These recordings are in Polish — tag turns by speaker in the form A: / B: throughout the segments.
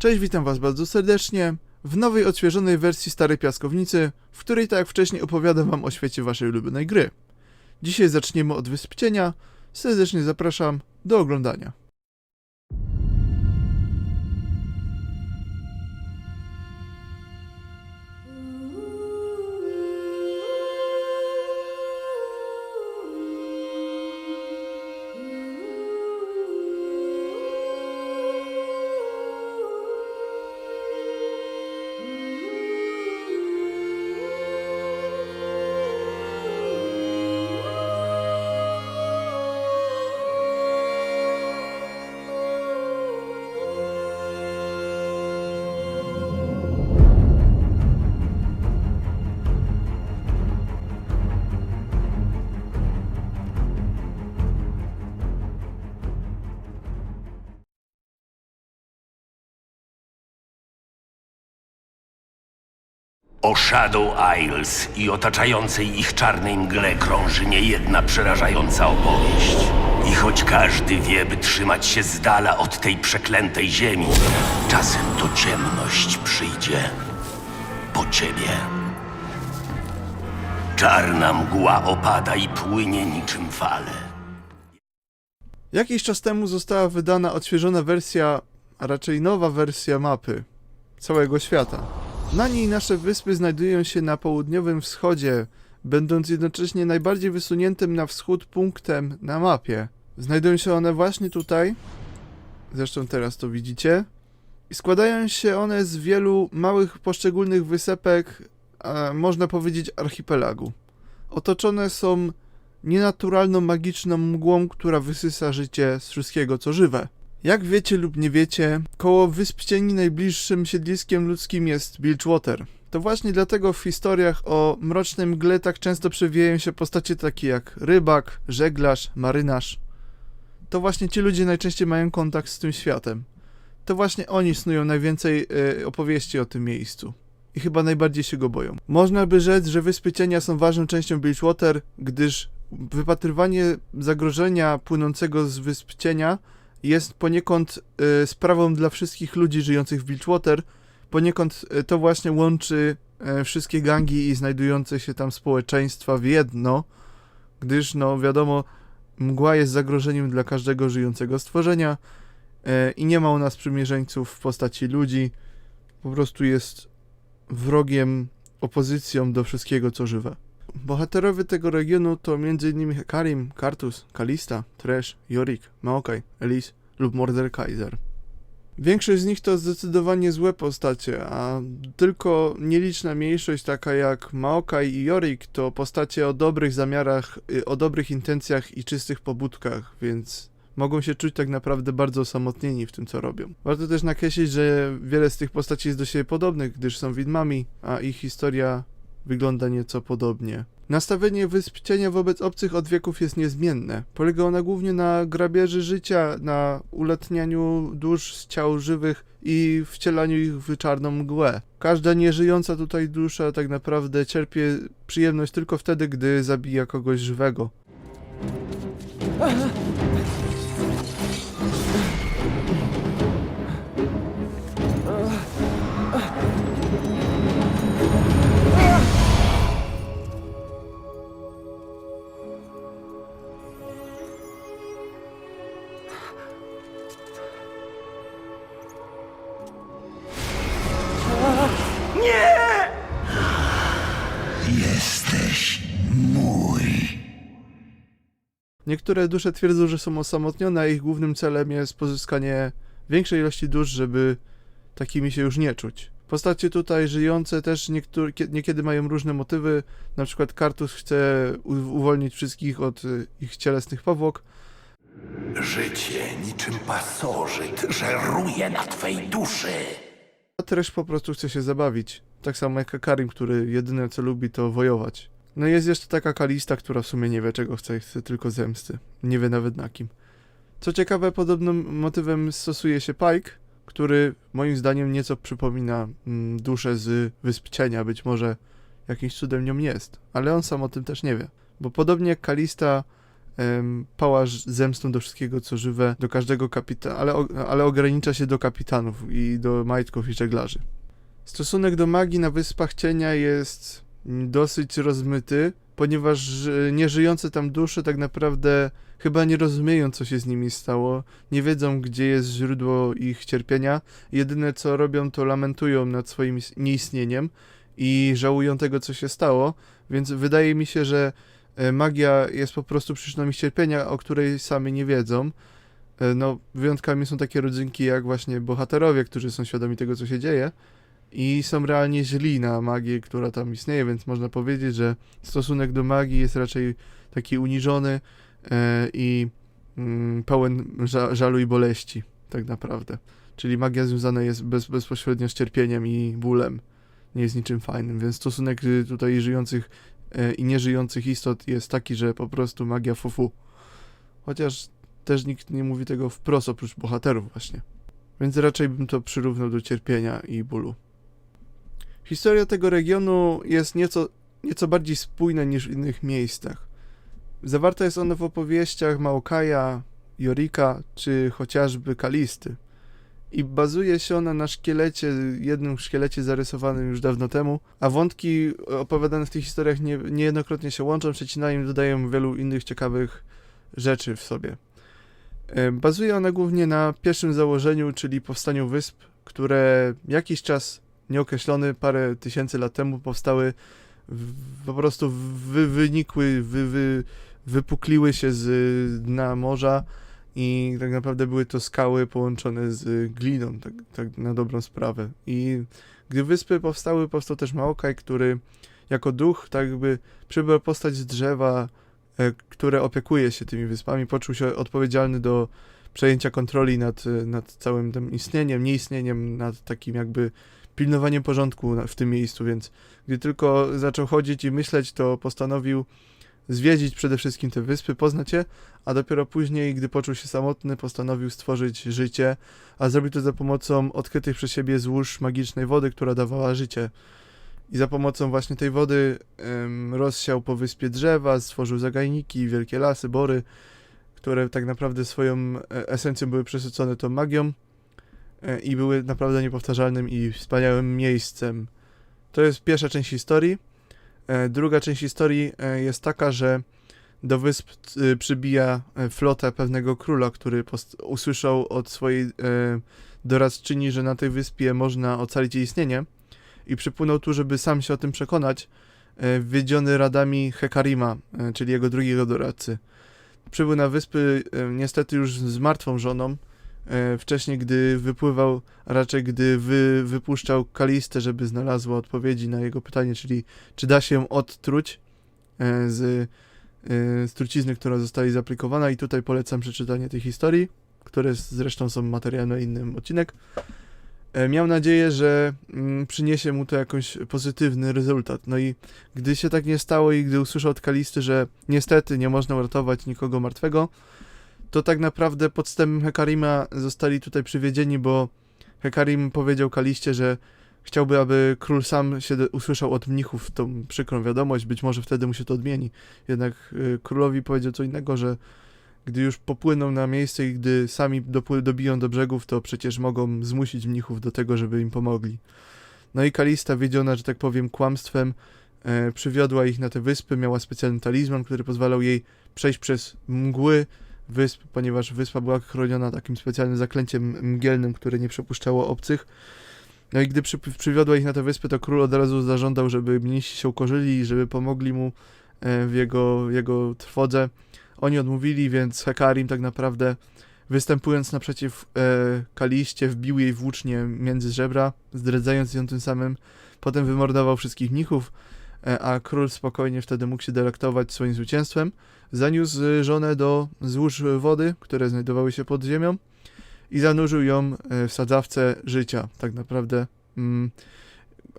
A: Cześć, witam was bardzo serdecznie w nowej, odświeżonej wersji Starej Piaskownicy, w której tak jak wcześniej opowiadam wam o świecie waszej ulubionej gry. Dzisiaj zaczniemy od Wysp Cienia. Serdecznie zapraszam do oglądania.
B: O Shadow Isles i otaczającej ich czarnej mgle krąży niejedna przerażająca opowieść. I choć każdy wie, by trzymać się z dala od tej przeklętej ziemi, czasem to ciemność przyjdzie po ciebie. Czarna mgła opada i płynie niczym fale.
A: Jakiś czas temu została wydana odświeżona wersja, a raczej nowa wersja mapy całego świata. Na niej nasze wyspy znajdują się na południowym wschodzie, będąc jednocześnie najbardziej wysuniętym na wschód punktem na mapie. Znajdują się one właśnie tutaj, zresztą teraz to widzicie, i składają się one z wielu małych poszczególnych wysepek, można powiedzieć archipelagu. Otoczone są nienaturalną, magiczną mgłą, która wysysa życie z wszystkiego, co żywe. Jak wiecie lub nie wiecie, koło Wysp Cieni najbliższym siedliskiem ludzkim jest Bilgewater. To właśnie dlatego w historiach o mrocznej mgle tak często przewijają się postacie takie jak rybak, żeglarz, marynarz. To właśnie ci ludzie najczęściej mają kontakt z tym światem. To właśnie oni snują najwięcej e, opowieści o tym miejscu. I chyba najbardziej się go boją. Można by rzec, że Wyspy Cienia są ważną częścią Bilgewater, gdyż wypatrywanie zagrożenia płynącego z Wysp Cienia jest poniekąd y, sprawą dla wszystkich ludzi żyjących w Bilgewater. Poniekąd y, to właśnie łączy y, wszystkie gangi i znajdujące się tam społeczeństwa w jedno, gdyż, no wiadomo, mgła jest zagrożeniem dla każdego żyjącego stworzenia y, i nie ma u nas przymierzeńców w postaci ludzi. Po prostu jest wrogiem, opozycją do wszystkiego, co żywe. Bohaterowie tego regionu to m.in. Karim, Kartus, Kalista, Trash, Yorick, Maokai, Elise lub Mordekaiser. Większość z nich to zdecydowanie złe postacie, a tylko nieliczna mniejszość taka jak Maokai i Yorick to postacie o dobrych zamiarach, y, o dobrych intencjach i czystych pobudkach, więc mogą się czuć tak naprawdę bardzo osamotnieni w tym co robią. Warto też nakreślić, że wiele z tych postaci jest do siebie podobnych, gdyż są widmami, a ich historia wygląda nieco podobnie. Nastawienie Wysp Cienia wobec obcych od wieków jest niezmienne. Polega ona głównie na grabieży życia, na ulatnianiu dusz z ciał żywych i wcielaniu ich w czarną mgłę. Każda nieżyjąca tutaj dusza tak naprawdę cierpie przyjemność tylko wtedy, gdy zabija kogoś żywego.
B: Jesteś
A: Niektóre dusze twierdzą, że są osamotnione, a ich głównym celem jest pozyskanie większej ilości dusz, żeby takimi się już nie czuć. Postacie tutaj żyjące też niekiedy mają różne motywy. Na przykład Kartus chce uwolnić wszystkich od y, ich cielesnych powłok,
B: Życie niczym pasożyt żeruje na twej duszy.
A: a też po prostu chce się zabawić. Tak samo jak Karim, który jedyne co lubi to wojować. No jest jeszcze taka Kalista, która w sumie nie wie czego chce, chce tylko zemsty. Nie wie nawet na kim. Co ciekawe, podobnym motywem stosuje się Pike, który moim zdaniem nieco przypomina mm, duszę z Wysp Cienia. Być może jakimś cudem nią jest, ale on sam o tym też nie wie. Bo podobnie jak Kalista em, pała zemstą do wszystkiego, co żywe, do każdego kapitana, ale, ale ogranicza się do kapitanów i do majtków i żeglarzy. Stosunek do magii na Wyspach Cienia jest dosyć rozmyty, ponieważ e, nieżyjące tam dusze tak naprawdę chyba nie rozumieją, co się z nimi stało, nie wiedzą, gdzie jest źródło ich cierpienia. Jedyne, co robią, to lamentują nad swoim is- nieistnieniem i żałują tego, co się stało, więc wydaje mi się, że e, magia jest po prostu przyczyną ich cierpienia, o której sami nie wiedzą. E, No, wyjątkami są takie rodzynki jak właśnie bohaterowie, którzy są świadomi tego, co się dzieje i są realnie źli na magię, która tam istnieje, więc można powiedzieć, że stosunek do magii jest raczej taki uniżony e, i mm, pełen ża- żalu i boleści, tak naprawdę. Czyli magia związana jest bez, bezpośrednio z cierpieniem i bólem. Nie jest niczym fajnym, więc stosunek y, tutaj żyjących e, i nieżyjących istot jest taki, że po prostu magia fufu. Chociaż też nikt nie mówi tego wprost oprócz bohaterów właśnie. Więc raczej bym to przyrównał do cierpienia i bólu. Historia tego regionu jest nieco, nieco bardziej spójna niż w innych miejscach. Zawarta jest ona w opowieściach Maokaja, Jorika czy chociażby Kalisty. I bazuje się ona na szkielecie, jednym szkielecie zarysowanym już dawno temu, a wątki opowiadane w tych historiach nie, niejednokrotnie się łączą, przecinają i dodają wielu innych ciekawych rzeczy w sobie. E, Bazuje ona głównie na pierwszym założeniu, czyli powstaniu wysp, które jakiś czas nieokreślony, parę tysięcy lat temu powstały, w, po prostu wy, wynikły, wy, wy, wypukliły się z dna morza i tak naprawdę były to skały połączone z gliną, tak, tak na dobrą sprawę. I gdy wyspy powstały, powstał też Maokaj, który jako duch tak jakby przybrał postać z drzewa, e, które opiekuje się tymi wyspami, poczuł się odpowiedzialny do przejęcia kontroli nad, nad całym tym istnieniem, nieistnieniem, nad takim jakby pilnowaniem porządku w tym miejscu, więc gdy tylko zaczął chodzić i myśleć, to postanowił zwiedzić przede wszystkim te wyspy, poznać je, a dopiero później, gdy poczuł się samotny, postanowił stworzyć życie, a zrobił to za pomocą odkrytych przez siebie złóż magicznej wody, która dawała życie. I za pomocą właśnie tej wody em, rozsiał po wyspie drzewa, stworzył zagajniki, wielkie lasy, bory, które tak naprawdę swoją e, esencją były przesycone tą magią i były naprawdę niepowtarzalnym i wspaniałym miejscem. To jest pierwsza część historii. E, Druga część historii e, jest taka, że do wysp przybija e, flotę pewnego króla, który usłyszał od swojej e, doradczyni, że na tej wyspie można ocalić jej istnienie i przypłynął tu, żeby sam się o tym przekonać, e, wiedziony radami Hekarima, e, czyli jego drugiego doradcy. Przybył na wyspy e, niestety już z martwą żoną, e, wcześniej gdy wypływał, a raczej gdy wy, wypuszczał Kalistę, żeby znalazła odpowiedzi na jego pytanie, czyli czy da się odtruć e, z, e, z trucizny, która została zaaplikowana i tutaj polecam przeczytanie tej historii, które zresztą są materiałem na innym odcinek. E, Miał nadzieję, że mm, przyniesie mu to jakiś pozytywny rezultat. No i gdy się tak nie stało i gdy usłyszał od Kalisty, że niestety nie można uratować nikogo martwego, to tak naprawdę podstępem Hekarima zostali tutaj przywiedzieni, bo Hekarim powiedział Kaliście, że chciałby, aby król sam się usłyszał od mnichów tą przykrą wiadomość, być może wtedy mu się to odmieni. Jednak y, królowi powiedział co innego, że gdy już popłyną na miejsce i gdy sami dobiją do brzegów, to przecież mogą zmusić mnichów do tego, żeby im pomogli. No i Kalista, wiedziona, że tak powiem, kłamstwem, e, przywiodła ich na te wyspy, miała specjalny talizman, który pozwalał jej przejść przez mgły wysp, ponieważ wyspa była chroniona takim specjalnym zaklęciem mgielnym, które nie przepuszczało obcych. No i gdy przy, przywiodła ich na te wyspy, to król od razu zażądał, żeby mnisi się ukorzyli i żeby pomogli mu e, w jego, jego trwodze. Oni odmówili, więc Hekarim tak naprawdę występując naprzeciw e, Kaliście wbił jej włócznie między żebra, zdradzając ją tym samym. Potem wymordował wszystkich mnichów, a król spokojnie wtedy mógł się delektować swoim zwycięstwem. Zaniósł e, żonę do złóż wody, które znajdowały się pod ziemią i zanurzył ją e, w sadzawce życia, tak naprawdę. Mm,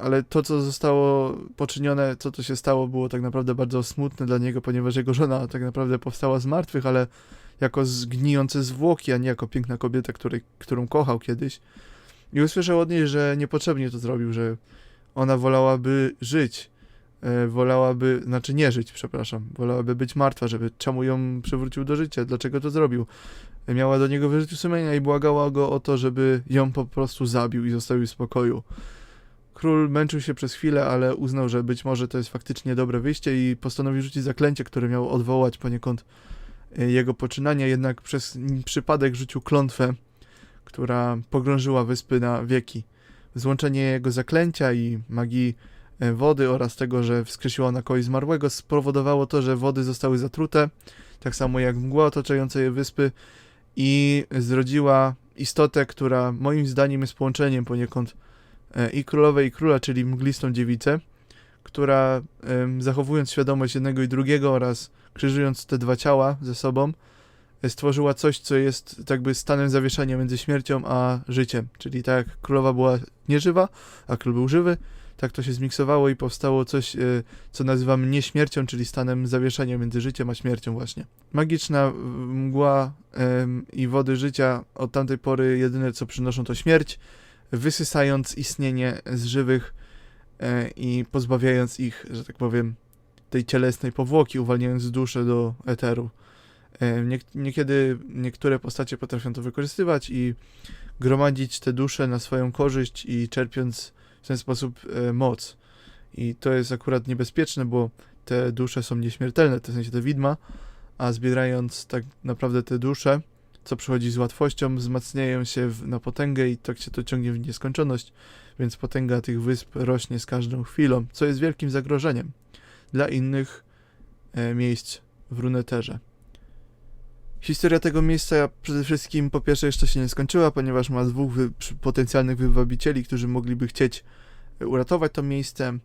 A: ale to, co zostało poczynione, co to się stało, było tak naprawdę bardzo smutne dla niego, ponieważ jego żona tak naprawdę powstała z martwych, ale jako zgnijące zwłoki, a nie jako piękna kobieta, której, którą kochał kiedyś. I usłyszał od niej, że niepotrzebnie to zrobił, że ona wolałaby żyć, e, wolałaby, znaczy nie żyć, przepraszam, wolałaby być martwa, żeby czemu ją przywrócił do życia, dlaczego to zrobił. E, Miała do niego wyrzuty sumienia i błagała go o to, żeby ją po prostu zabił i zostawił w spokoju. Król męczył się przez chwilę, ale uznał, że być może to jest faktycznie dobre wyjście i postanowił rzucić zaklęcie, które miało odwołać poniekąd e, jego poczynania, jednak przez przypadek rzucił klątwę, która pogrążyła wyspy na wieki. Złączenie jego zaklęcia i magii e, wody oraz tego, że wskrzesiła ona kogoś zmarłego spowodowało to, że wody zostały zatrute, tak samo jak mgła otaczająca je wyspy i zrodziła istotę, która moim zdaniem jest połączeniem poniekąd e, i królowej i króla, czyli mglistą dziewicę, która zachowując świadomość jednego i drugiego oraz krzyżując te dwa ciała ze sobą, e, stworzyła coś, co jest jakby stanem zawieszenia między śmiercią a życiem. Czyli tak jak królowa była nieżywa, a król był żywy, tak to się zmiksowało i powstało coś, e, co nazywamy nieśmiercią, czyli stanem zawieszenia między życiem a śmiercią właśnie. Magiczna w- mgła em, i wody życia od tamtej pory jedyne co przynoszą to śmierć, wysysając istnienie z żywych e, i pozbawiając ich, że tak powiem, tej cielesnej powłoki, uwalniając duszę do eteru. E, Nie, niekiedy niektóre postacie potrafią to wykorzystywać i gromadzić te dusze na swoją korzyść i czerpiąc w ten sposób e, moc. I to jest akurat niebezpieczne, bo te dusze są nieśmiertelne, w sensie te widma, a zbierając tak naprawdę te dusze, co przychodzi z łatwością, wzmacniają się w, na potęgę i tak się to ciągnie w nieskończoność, więc potęga tych wysp rośnie z każdą chwilą, co jest wielkim zagrożeniem dla innych e, miejsc w Runeterze. Historia tego miejsca przede wszystkim po pierwsze jeszcze się nie skończyła, ponieważ ma dwóch wy, potencjalnych wybawicieli, którzy mogliby chcieć e, uratować to miejsce,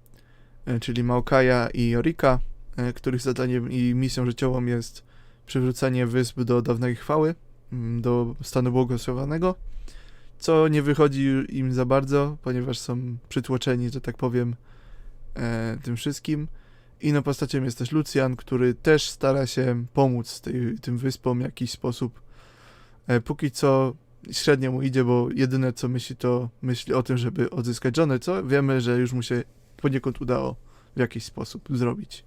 A: e, czyli Maokaja i Jorika, e, których zadaniem i misją życiową jest przywrócenie wysp do dawnej chwały, mm, do stanu błogosławionego, co nie wychodzi im za bardzo, ponieważ są przytłoczeni, że tak powiem, tym wszystkim. Inną postacią jest też Lucian, który też stara się pomóc tej, tym wyspom w jakiś sposób. E, póki co średnio mu idzie, bo jedyne co myśli to myśli o tym, żeby odzyskać żonę, co wiemy, że już mu się poniekąd udało w jakiś sposób zrobić.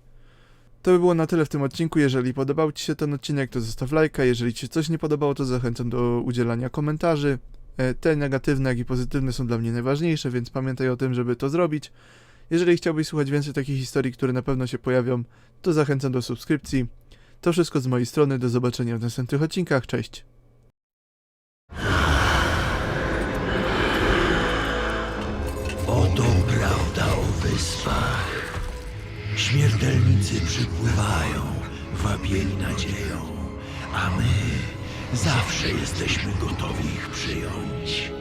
A: To by było na tyle w tym odcinku. Jeżeli podobał Ci się ten odcinek, to zostaw lajka. Jeżeli Ci coś nie podobało, to zachęcam do udzielania komentarzy. E, Te negatywne, jak i pozytywne są dla mnie najważniejsze, więc pamiętaj o tym, żeby to zrobić. Jeżeli chciałbyś słuchać więcej takich historii, które na pewno się pojawią, to zachęcam do subskrypcji. To wszystko z mojej strony. Do zobaczenia w następnych odcinkach. Cześć!
C: Oto prawda o wyspach. Śmiertelnicy przypływają, wabieni nadzieją, a my zawsze jesteśmy gotowi ich przyjąć.